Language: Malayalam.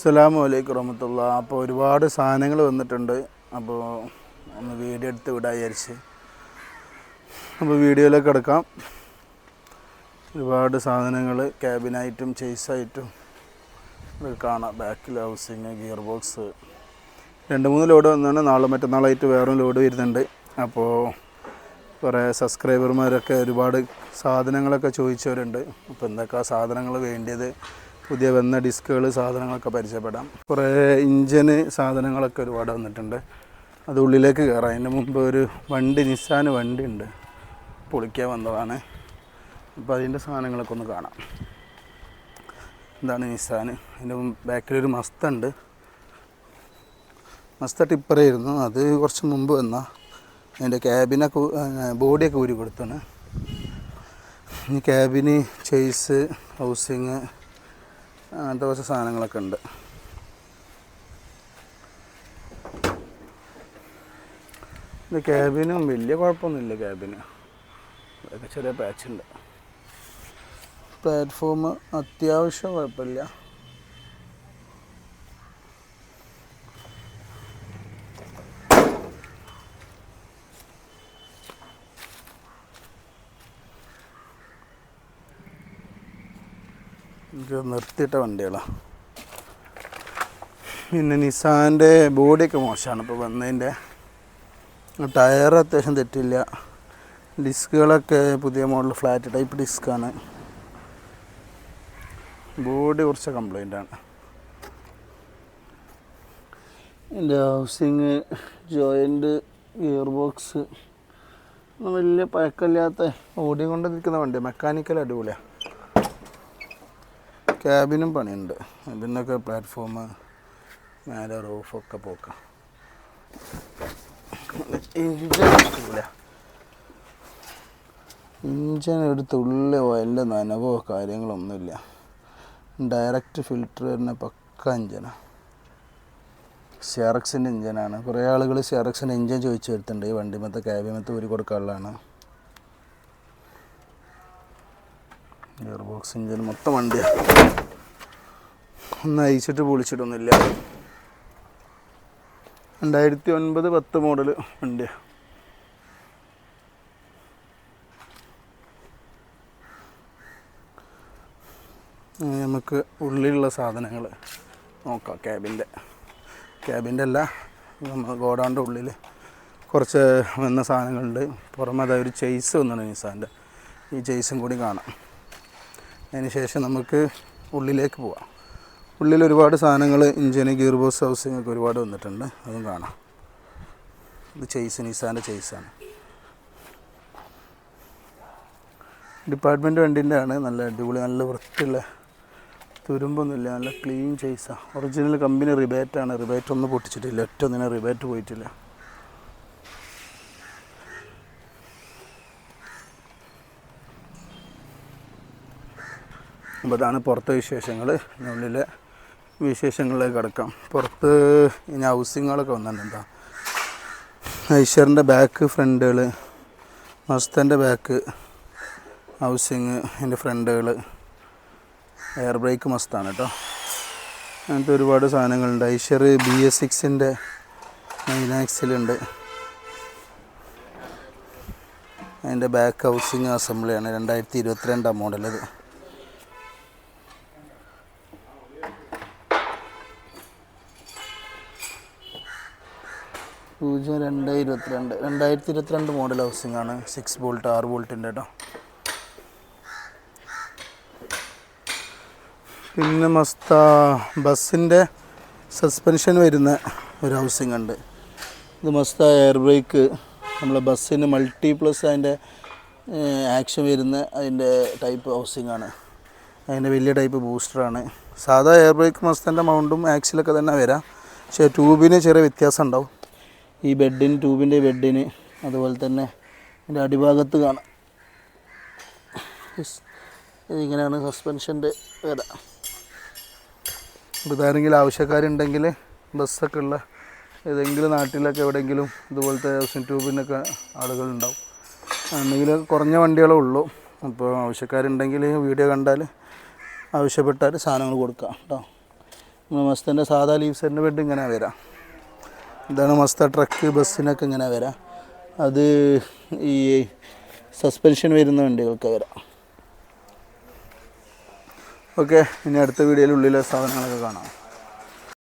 അസ്സലാമു അലൈക്കും വറഹമത്തുള്ള. അപ്പോൾ ഒരുപാട് സാധനങ്ങൾ വന്നിട്ടുണ്ട്. അപ്പോൾ ഒന്ന് വീഡിയോ എടുത്ത് വിടാൻ വിചാരിച്ച്. അപ്പോൾ വീഡിയോയിലേക്ക് കിടക്കാം ഒരുപാട് സാധനങ്ങൾ ക്യാബിനായിട്ടും ചേസായിട്ടും കാണാം. ബാക്കിൽ ഹൗസിങ് ഗിയർ ബോക്സ് രണ്ട് മൂന്ന് ലോഡ് വന്നാണ്. നാളെ മറ്റന്നാളായിട്ട് വേറൊരു ലോഡ് വരുന്നുണ്ട്. അപ്പോൾ കുറേ സബ്സ്ക്രൈബർമാരൊക്കെ ഒരുപാട് സാധനങ്ങളൊക്കെ ചോദിച്ചവരുണ്ട്. അപ്പോൾ എന്തൊക്കെ സാധനങ്ങൾ വേണ്ടിയത്? പുതിയ വന്ന ഡിസ്കുകൾ സാധനങ്ങളൊക്കെ പരിചയപ്പെടാം. കുറേ ഇഞ്ചിന് സാധനങ്ങളൊക്കെ ഒരുപാട് വന്നിട്ടുണ്ട്. അത് ഉള്ളിലേക്ക് കയറാം. അതിന്റെ മുമ്പ് ഒരു വണ്ടി നിസ്സാന് വണ്ടി ഉണ്ട്. പൊളിക്കാൻ വന്നതാണ്. അപ്പോൾ അതിന്റെ സാധനങ്ങളൊക്കെ ഒന്ന് കാണാം. എന്താണ് നിസ്സാന് അതിന്റെ ബാക്കിലൊരു മസ്തുണ്ട് മസ്ത ടിപ്പറായിരുന്നു അത് കുറച്ച് മുമ്പ് വന്ന. അതിന്റെ ക്യാബിനൊക്കെ ബോഡിയൊക്കെ ഊരി കൊടുത്താണ് ഇനി ക്യാബിന് ചേസ് ഹൗസിങ് അങ്ങനത്തെ കുറച്ച് സാധനങ്ങളൊക്കെ ഉണ്ട്. ഇത് ക്യാബിനും വലിയ കുഴപ്പമൊന്നുമില്ല ക്യാബിന്. അതൊക്കെ ചെറിയ പാച്ചുണ്ട് പ്ലാറ്റ്ഫോം അത്യാവശ്യം കുഴപ്പമില്ല. ഇത് നിർത്തിയിട്ട വണ്ടികളാണ് പിന്നെ നിസാന്റെ ബോഡിയൊക്കെ മോശമാണ് ഇപ്പോൾ വന്നതിന്റെ. ടയർ അത്യാവശ്യം തെറ്റില്ല. ഡിസ്കുകളൊക്കെ പുതിയ മോഡൽ ഫ്ലാറ്റ് ടൈപ്പ് ഡിസ്ക്കാണ് ബോഡി കുറച്ച് കംപ്ലൈന്റ് ആണ്. എന്റെ ഹൗസിങ് ജോയിന്റ് ഗിയർ ബോക്സ് വലിയ പഴക്കമില്ലാത്ത ഓടിക്കൊണ്ട് നിൽക്കുന്ന വണ്ടി. മെക്കാനിക്കൽ അടിപൊളിയാണ് ക്യാബിനും പണിയുണ്ട്. ഇതിനൊക്കെ പ്ലാറ്റ്ഫോം മേലെ റൂഫൊക്കെ പോക്കാം. ഇഞ്ചില്ല ഇഞ്ചിന് ഒരു തുള്ളി ഓയിലിന്റെ നനവോ കാര്യങ്ങളൊന്നുമില്ല. ഡയറക്റ്റ് ഫിൽറ്റർ വരുന്ന പക്ക ഇഞ്ചനാണ് ഷെയറക്സിന്റെ ഇഞ്ചനാണ്. കുറേ ആളുകൾ ഷെയറക്സിന്റെ ഇഞ്ചൻ ചോദിച്ചു വരുത്തുന്നുണ്ട് ഈ വണ്ടിമത്തെ ക്യാബിമത്തെ ഊരി കൊടുക്കാനുള്ളതാണ്. ഗിയർ ബോക്സ് ഇഞ്ചിൻ മൊത്തം വണ്ടിയാണ് ഒന്ന് അയച്ചിട്ട് പൊളിച്ചിട്ടൊന്നുമില്ല. രണ്ടായിരത്തി ഒൻപത് പത്ത് മോഡൽ വണ്ടിയാണ് നമുക്ക് ഉള്ളിലുള്ള സാധനങ്ങൾ നോക്കാം ക്യാബിന്റെ. ക്യാബിന്റെ അല്ല നമ്മൾ ഗോഡൗണിന്റെ ഉള്ളിൽ കുറച്ച് വന്ന സാധനങ്ങളുണ്ട്. പുറമെ അതായത് ഒരു ചെയ്സ് വന്നാണ് നിസാന്റെ. ഈ ചെയ്സും കൂടി കാണാം. അതിന് ശേഷം നമുക്ക് ഉള്ളിലേക്ക് പോവാം. ഉള്ളിൽ ഒരുപാട് സാധനങ്ങൾ ഇഞ്ചിന് ഗിയർ ബോക്സ് ഹൗസിംഗ് ഒക്കെ ഒരുപാട് വന്നിട്ടുണ്ട്. അതും കാണാം. ഇത് ചെയ്സ് നിസാന്റെ ചെയ്സാണ്. ഡിപ്പാർട്ട്മെന്റ് വണ്ടീന്റെ ആണ് നല്ല അടിപൊളി നല്ല വൃത്തിയുള്ള തുരുമ്പൊന്നുമില്ല നല്ല ക്ലീൻ ചെയ്സാണ് ഒറിജിനൽ കമ്പനി റിബേറ്റാണ്. റിബേറ്റ് ഒന്നും പൊട്ടിച്ചിട്ടില്ല. ഒറ്റ ഒന്നിനെ റിബേറ്റ് പോയിട്ടില്ല. അപ്പോൾ അതാണ് പുറത്തെ വിശേഷങ്ങൾ. ഉള്ളിലെ വിശേഷങ്ങളിലേക്ക് കിടക്കാം. പുറത്ത് ഇനി ഹൗസിങ്ങുകളൊക്കെ വന്നിട്ടുണ്ട് ഐശ്വറിന്റെ ബാക്ക് ഫ്രണ്ടുകൾ മസ്തന്റെ ബാക്ക് ഹൗസിങ് എന്റെ ഫ്രണ്ടുകൾ. എയർ ബ്രേക്ക് മസ്താണ് കേട്ടോ. അങ്ങനത്തെ ഒരുപാട് സാധനങ്ങളുണ്ട്. ഐശ്വർ ബി എസ് സിക്സിന്റെ മൈനാക്സിലുണ്ട് അതിന്റെ ബാക്ക് ഹൗസിങ് അസംബ്ലിയാണ് രണ്ടായിരത്തി ഇരുപത്തിരണ്ടാം മോഡലത് പൂജ്യം രണ്ട് ഇരുപത്തിരണ്ട്. രണ്ടായിരത്തി ഇരുപത്തിരണ്ട് മോഡൽ ഹൗസിംഗ് ആണ്. സിക്സ് ബോൾട്ട് ആറ് ബോൾട്ടിന്റെ കേട്ടോ പിന്നെ മസ്ത ബസ്സിന്റെ സസ്പെൻഷൻ വരുന്ന ഒരു ഹൗസിംഗ് ഉണ്ട്. ഇത് മസ്ത എയർ ബ്രേക്ക് നമ്മളെ ബസ്സിന് മൾട്ടി പ്ലസ് അതിന്റെ ആക്ഷൻ വരുന്ന അതിന്റെ ടൈപ്പ് ഹൗസിംഗ് ആണ്. അതിന്റെ വലിയ ടൈപ്പ് ബൂസ്റ്ററാണ് സാധാ എയർ ബ്രേക്ക് മസ്തന്റെ മൗണ്ടും ആക്സിലൊക്കെ തന്നെ വരാം. പക്ഷേ ട്യൂബിന് ചെറിയ വ്യത്യാസം ഉണ്ടാവും. ഈ ബെഡിന് ട്യൂബിന്റെ ബെഡിന് അതുപോലെ തന്നെ ഇതിന്റെ അടിഭാഗത്ത് കാണാം. ഇങ്ങനെയാണ് സസ്പെൻഷന്റെ വില. അപ്പോൾ ഇതാരെങ്കിലും ആവശ്യക്കാരുണ്ടെങ്കിൽ ബസ്സൊക്കെ ഉള്ള ഏതെങ്കിലും നാട്ടിലൊക്കെ എവിടെയെങ്കിലും ഇതുപോലത്തെ ഹൗസിംഗ് ട്യൂബിനൊക്കെ ആളുകളുണ്ടാവും. അല്ലെങ്കിൽ കുറഞ്ഞ വണ്ടികളേ ഉള്ളൂ. അപ്പോൾ ആവശ്യക്കാരുണ്ടെങ്കിൽ വീഡിയോ കണ്ടാൽ ആവശ്യപ്പെട്ടാൽ സാധനങ്ങൾ കൊടുക്കാം കേട്ടോ നമ്മുടെ മസ്തന്റെ സാധാ ലീവ്സറിന്റെ ബെഡ് ഇങ്ങനെ വരാം. ഇതാണ് മസ്ത ട്രക്ക് ബസ്സിനൊക്കെ ഇങ്ങനെ വരാം. അത് ഈ സസ്പെൻഷൻ വരുന്ന വണ്ടികൾക്ക് വരാം. ഓക്കെ ഇനി അടുത്ത വീഡിയോയിൽ ഉള്ളിലെ സാധനങ്ങളൊക്കെ കാണാം.